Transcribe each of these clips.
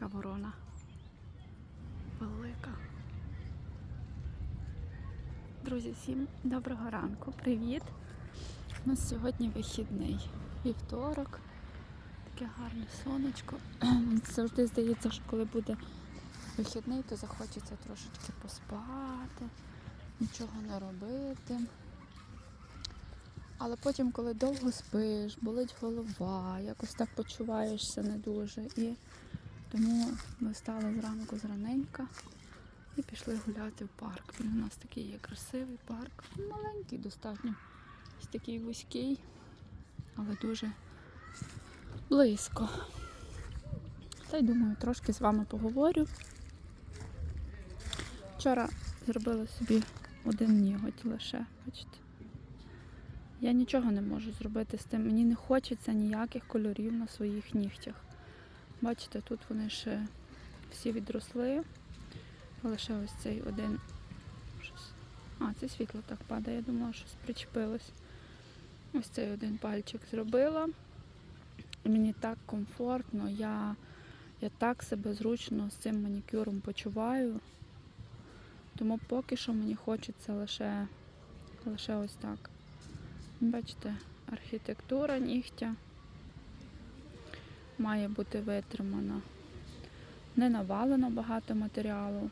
Яка ворона. Велика. Друзі, всім доброго ранку. Привіт! У нас сьогодні вихідний. Вівторок. Таке гарне сонечко. Завжди здається, що коли буде вихідний, то захочеться трошечки поспати, нічого не робити. Але потім, коли довго спиш, болить голова, якось так почуваєшся не дуже. І тому ми встали зранку зраненька і пішли гуляти в парк. Він у нас такий є красивий парк. Маленький достатньо. Ось такий вузький, але дуже близько. Та й думаю, трошки з вами поговорю. Вчора зробила собі один ніготь лише, бачите. Я нічого не можу зробити з тим. Мені не хочеться ніяких кольорів на своїх нігтях. Бачите, тут вони ще всі відросли. Лише ось цей один. А, це світло так падає, я думала, щось причепилось. Ось цей один пальчик зробила. Мені так комфортно, я, я так себе зручно з цим манікюром почуваю. Тому поки що мені хочеться лише, лише ось так. Бачите, архітектура нігтя має бути витримана. Не навалено багато матеріалу.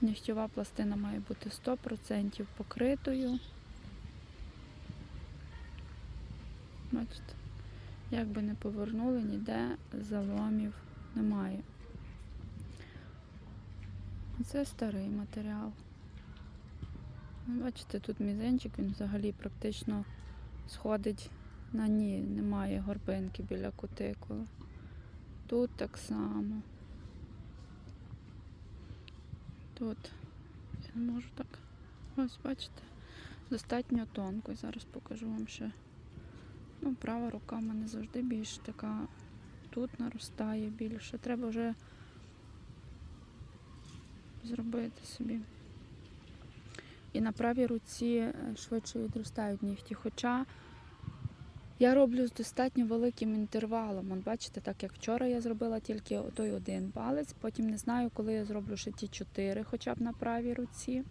Нігтєва пластина має бути 100% покритою. Бачите, як би не повернули, ніде заломів немає. Це старий матеріал. Бачите, тут мізинчик, він взагалі практично сходить на ні, немає горбинки біля кутикули. Тут так само. Тут я не можу так. Ось, бачите, достатньо тонко. Зараз покажу вам ще. Ну, права рука в мене завжди більш така. Тут наростає більше. Треба вже зробити собі. І на правій руці е, швидше відростають нігті. Хоча я роблю з достатньо великим інтервалом. От бачите, так як вчора я зробила тільки той один палець, потім не знаю, коли я зроблю ще ті чотири, хоча б на правій руці.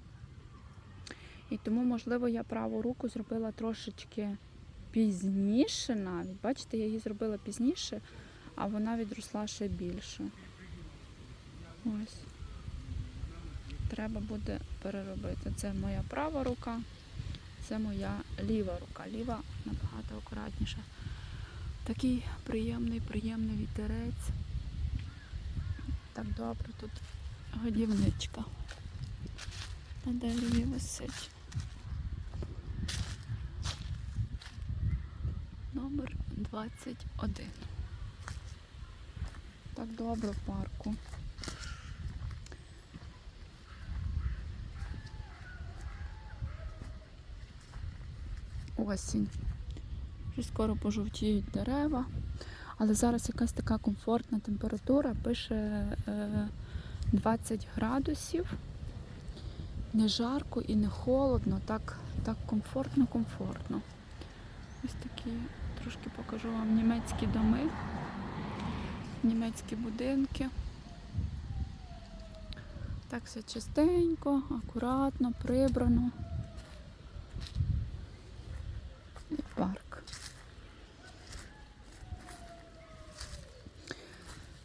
І тому, можливо, я праву руку зробила трошечки пізніше навіть. Бачите, я її зробила пізніше, а вона відросла ще більше. Ось треба буде переробити. Це моя права рука, це моя ліва рука. Ліва набагато акуратніша. Такий приємний, приємний вітерець. Так добре тут годівничка. На дереві висить. Номер 21. Так добре в парку. Осінь. Вже скоро пожовтіють дерева. Але зараз якась така комфортна температура, пише е, 20 градусів. Не жарко і не холодно, так, так комфортно-комфортно. Ось такі, трошки покажу вам німецькі доми, німецькі будинки. Так все чистенько, акуратно, прибрано. І парк.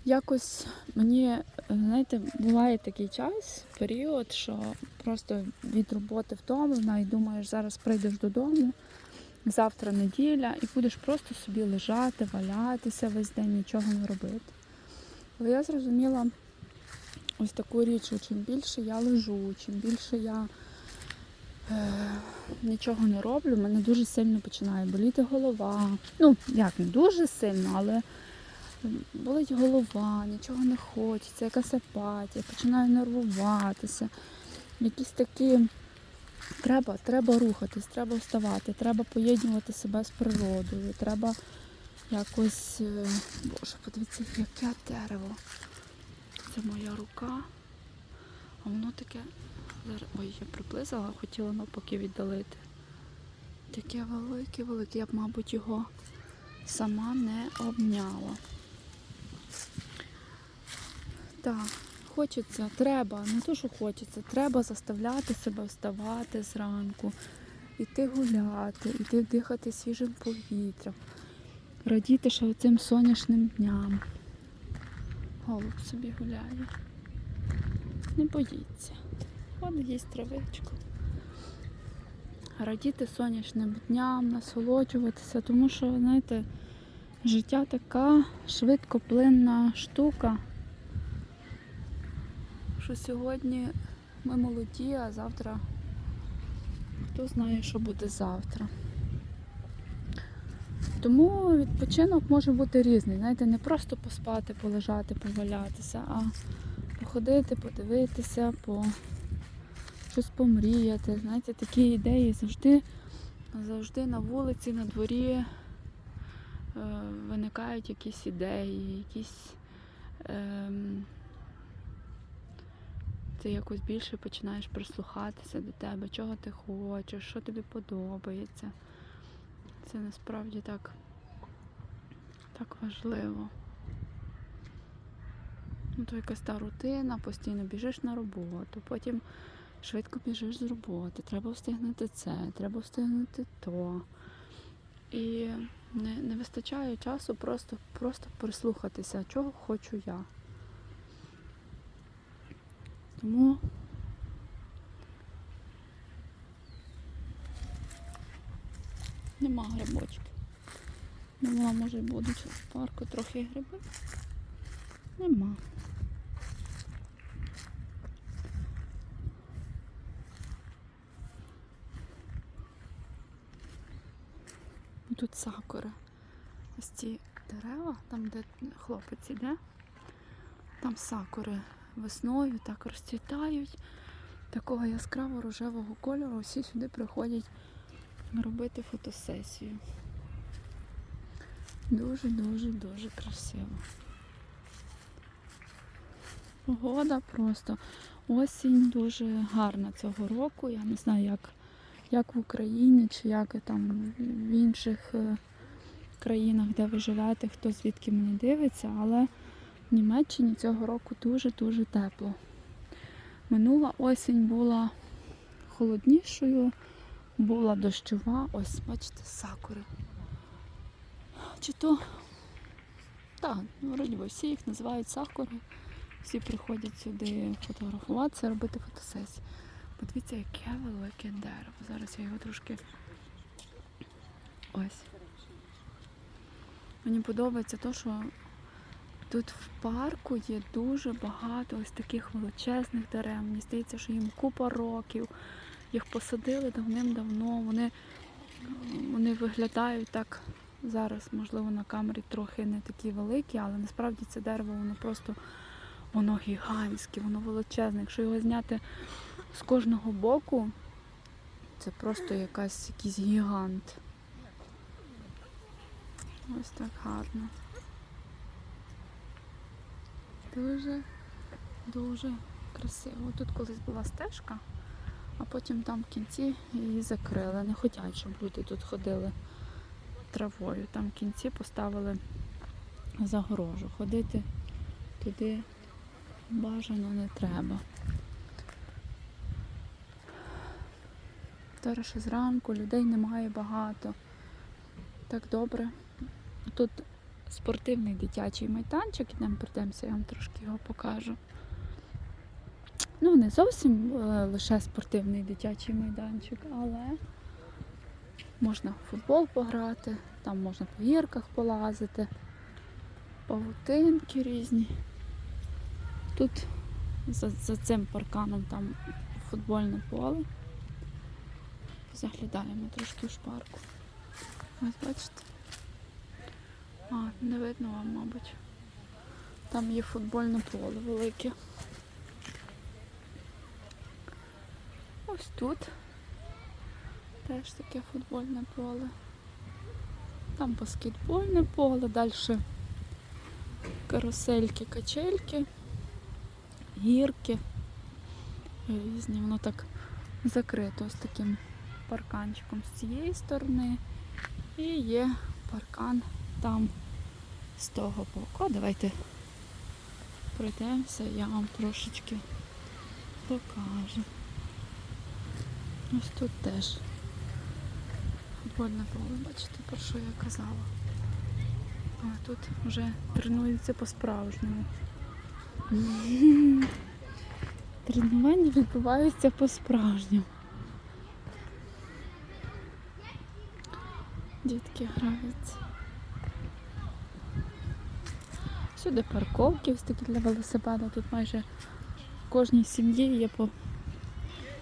Якось мені, знаєте, буває такий час, період, що просто від роботи втомлена і думаєш, зараз прийдеш додому, завтра неділя, і будеш просто собі лежати, валятися весь день, нічого не робити. Але я зрозуміла ось таку річ, що чим більше я лежу, чим більше я нічого не роблю, мене дуже сильно починає боліти голова. Ну, як не дуже сильно, але болить голова, нічого не хочеться, якась апатія, починаю нервуватися. Якісь такі. Треба, треба рухатись, треба вставати, треба поєднувати себе з природою, треба якось. е, Боже, подивіться, яке дерево. Це моя рука. А воно таке. Зараз. Ой, я приблизила, хотіла навпаки віддалити. Таке велике, велике. Я б, мабуть, його сама не обняла. Так, хочеться, треба, не то, що хочеться, треба заставляти себе вставати зранку, іти гуляти, іти дихати свіжим повітрям, радіти ще цим сонячним дням. Голуб собі гуляє. Не боїться. Ходить їсть травичку. Радіти сонячним дням, насолоджуватися, тому що, знаєте, життя така швидкоплинна штука що сьогодні ми молоді, а завтра хто знає, що буде завтра. Тому відпочинок може бути різний. Знаєте, не просто поспати, полежати, повалятися, а походити, подивитися, по щось помріяти. Знаєте, такі ідеї завжди, завжди на вулиці, на дворі е, виникають якісь ідеї, якісь. ем, ти якось більше починаєш прислухатися до тебе, чого ти хочеш, що тобі подобається. Це насправді так, так важливо. Ну, то якась та рутина, постійно біжиш на роботу, потім швидко біжиш з роботи, треба встигнути це, треба встигнути то. І не, не вистачає часу просто, просто прислухатися, чого хочу я. Тому нема грибочків. Думала, може будуть в парку трохи гриби. Нема. Тут сакури. Ось ці дерева, там де хлопець іде, там сакури весною так розцвітають. Такого яскраво рожевого кольору всі сюди приходять робити фотосесію. Дуже-дуже-дуже красиво. Погода просто. Осінь дуже гарна цього року. Я не знаю, як, як в Україні чи як там в інших е, країнах, де ви живете, хто звідки мене дивиться, але в Німеччині цього року дуже-дуже тепло. Минула осінь була холоднішою, була дощова. Ось, бачите, сакури. Чи то, так, ну, вроді би, всі їх називають сакури. Всі приходять сюди фотографуватися, робити фотосесії. Подивіться, яке велике дерево. Зараз я його трошки ось. Мені подобається те, що Тут в парку є дуже багато ось таких величезних дерев. Мені здається, що їм купа років. Їх посадили давним-давно. Вони вони виглядають так зараз, можливо, на камері трохи не такі великі, але насправді це дерево воно просто воно гігантське, воно величезне. Якщо його зняти з кожного боку, це просто якась, якийсь гігант. Ось так гарно. Дуже, дуже красиво. Тут колись була стежка, а потім там в кінці її закрили. Не хочуть, щоб люди тут ходили травою. Там в кінці поставили загорожу. Ходити туди бажано не треба. Зараз ще зранку людей немає багато. Так добре. Тут спортивний дитячий майданчик, ідемо прийдемося, я вам трошки його покажу. Ну, не зовсім е, лише спортивний дитячий майданчик, але можна в футбол пограти, там можна по гірках полазити, павутинки різні. Тут за, за цим парканом там футбольне поле. Заглядаємо трошки в шпарку. Ось бачите. А, не видно вам, мабуть. Там є футбольне поле велике. Ось тут теж таке футбольне поле. Там баскетбольне поле, далі карусельки, качельки, гірки. Різні, воно так закрито ось таким парканчиком з цієї сторони. І є паркан там з того боку. Давайте пройдемося, я вам трошечки покажу. Ось тут теж футбольне поле, бачите, про що я казала. А тут вже тренуються по-справжньому. Тренування відбуваються по-справжньому. Дітки граються. Сюди парковки ось такі для велосипеда. Тут майже в кожній сім'ї є по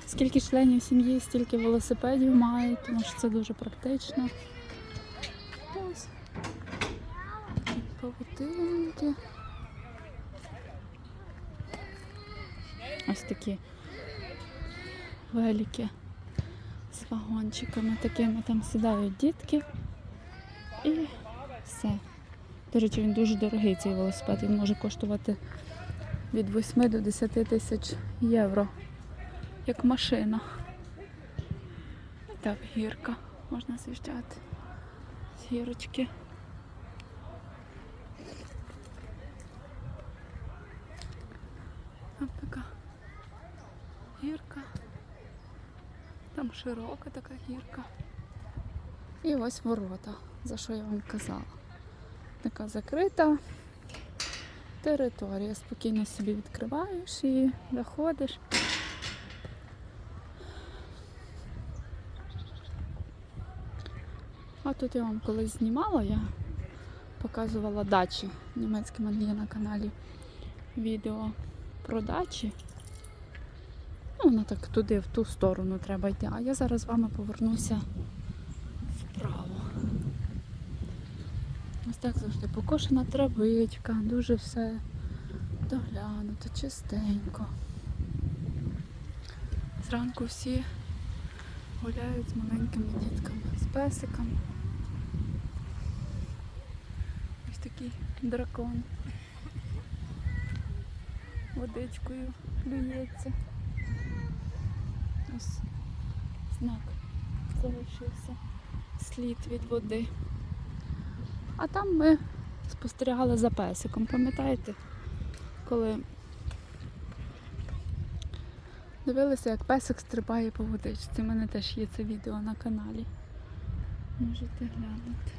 скільки членів сім'ї, стільки велосипедів мають, тому що це дуже практично. Ось. Ось такі великі вагончиками такими там сідають дітки і все. До речі, він дуже дорогий цей велосипед. Він може коштувати від 8 до 10 тисяч євро. Як машина. І так, гірка. Можна з'їжджати з гірочки. Ось така гірка. Там широка така гірка. І ось ворота, за що я вам казала. Така закрита територія. Спокійно собі відкриваєш і заходиш. А тут я вам колись знімала, я показувала дачі. Німецьке мене є на каналі відео про дачі. Воно так туди, в ту сторону треба йти. А я зараз з вами повернуся вправо. Ось так завжди покошена травичка, дуже все доглянуто, чистенько. Зранку всі гуляють з маленькими дітками, з песиками. Ось такий дракон. Водичкою плюється. Ось знак залишився. Слід від води. А там ми спостерігали за песиком, пам'ятаєте? Коли дивилися, як песик стрибає по водичці. У мене теж є це відео на каналі. Можете глянути.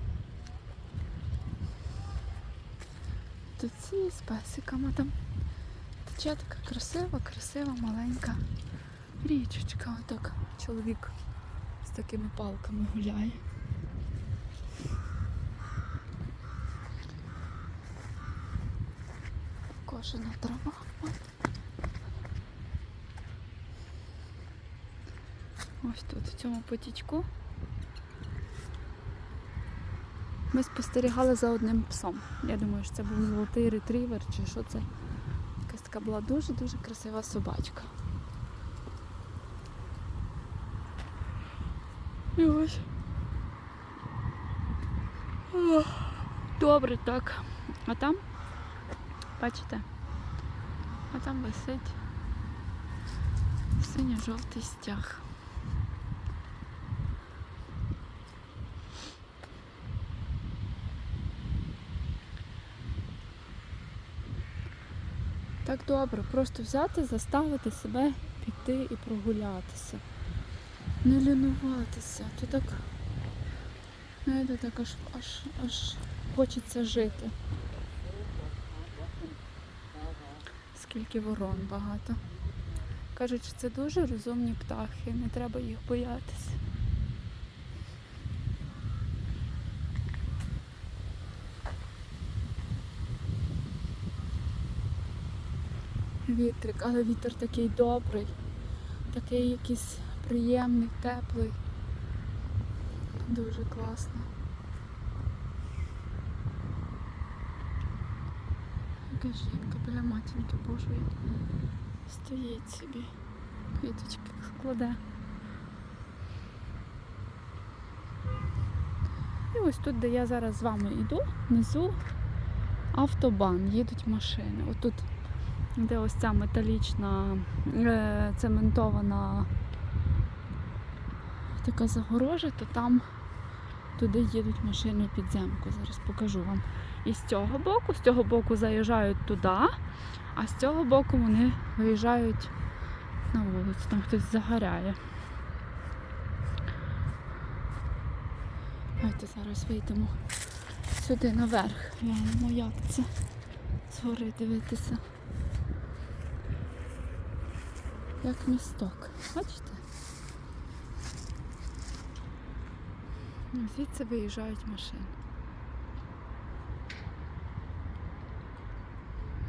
Тут ці з песиками там тече така красива, красива, маленька річечка. Отак чоловік з такими палками гуляє. Кожена трава. Ось тут, в цьому потічку. Ми спостерігали за одним псом. Я думаю, що це був золотий ретрівер чи що це. Якась така була дуже-дуже красива собачка. І ось. Добре так. А там, бачите, а там висить синьо-жовтий стяг. Так добре, просто взяти, заставити себе піти і прогулятися. Не лінуватися. То так, знаєте, так аж, аж, аж хочеться жити. Скільки ворон багато. Кажуть, що це дуже розумні птахи, не треба їх боятися. Вітрик, але вітер такий добрий, такий якийсь приємний, теплий. Дуже класно. Яка жінка біля матінки Божої стоїть собі, квіточки складе. І ось тут, де я зараз з вами йду, внизу автобан, їдуть машини. Отут, де ось ця металічна е, цементована така загорожа, то там туди їдуть машини підземку. Зараз покажу вам. І з цього боку, з цього боку заїжджають туди, а з цього боку вони виїжджають на вулицю, там хтось загоряє. Давайте зараз вийдемо сюди наверх. Глянемо, як це згори дивитися. Як місток. Бачите? Звідси виїжджають машини.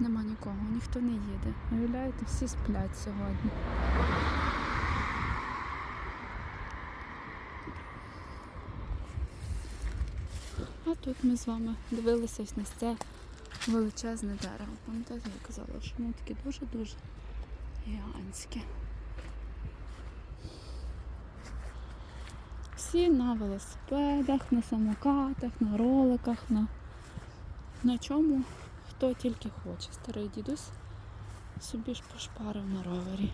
Нема нікого, ніхто не їде. Уявляєте, всі сплять сьогодні. А тут ми з вами дивилися на це величезне дерево. Пам'ятаєте, я казала, що воно таке дуже-дуже гігантське. Всі на велосипедах, на самокатах, на роликах, на, на чому хто тільки хоче. Старий дідусь собі ж пошпарив на ровері.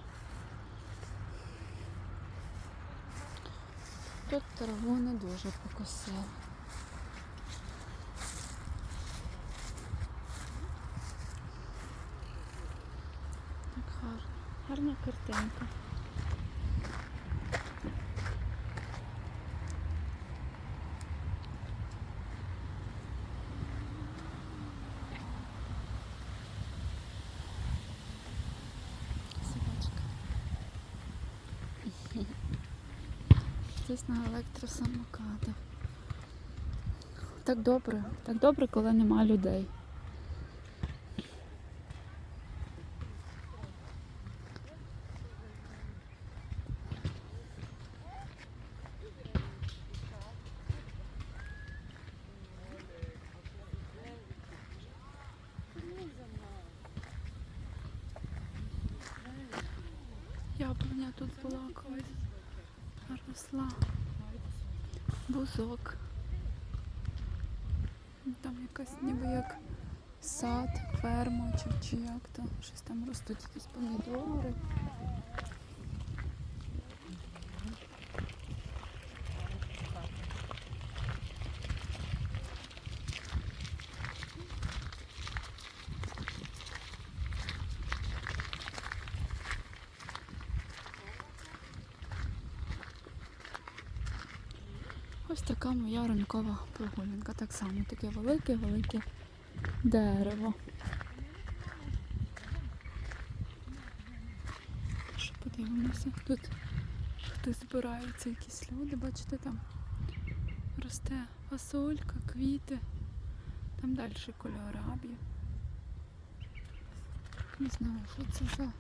Тут траву не дуже покосили. Так гарно. Гарна картинка. Собачка. Здесь на електросамокатах. Так добре, так добре, коли нема людей. Яблуня тут була колись. Росла. Бузок. Там якась ніби як сад, ферма чи, чи як то. Щось там ростуть якісь помідори. Ось така моя ранкова прогулянка. Так само таке велике-велике дерево. Що подивимося? Тут хтось збираються якісь люди, бачите, там росте фасолька, квіти. Там далі кольорабі. Не знаю, що це за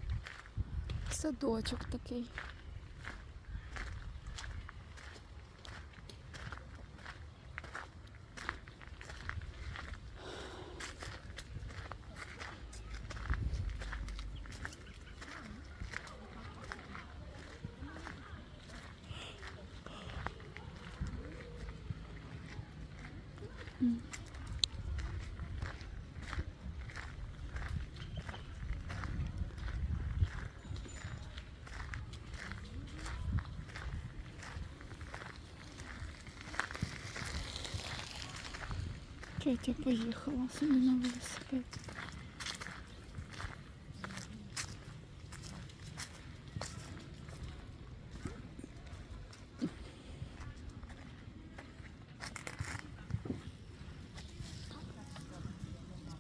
садочок такий. Тетя поїхала собі на велосипеді.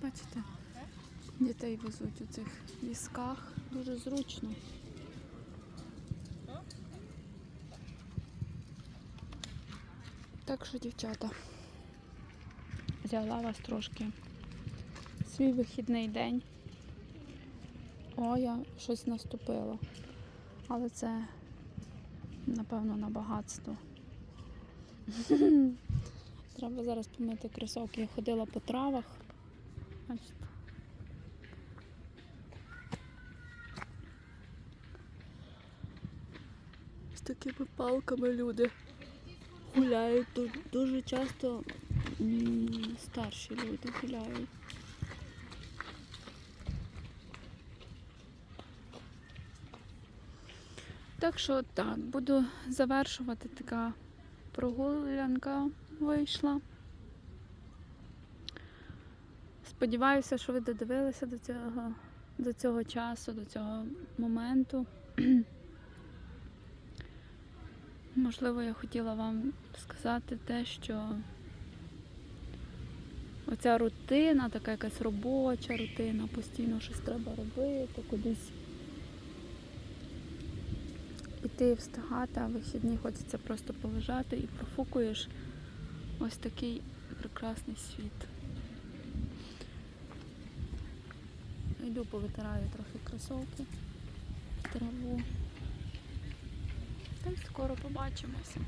Бачите, дітей везуть у цих візках. Дуже зручно. Так що, дівчата, Взяла вас трошки свій вихідний день. О, я щось наступила. Але це, напевно, на багатство. Треба зараз помити кросовки. Я ходила по травах. Бачите. З такими палками люди гуляють тут дуже часто старші люди гуляють. Так що так, буду завершувати така прогулянка вийшла. Сподіваюся, що ви додивилися до цього, до цього часу, до цього моменту. Можливо, я хотіла вам сказати те, що оця рутина, така якась робоча рутина, постійно щось треба робити, кудись іти встигати, а вихідні хочеться просто полежати і профукуєш ось такий прекрасний світ. Йду повитираю трохи кросовки, траву. Та й скоро побачимося.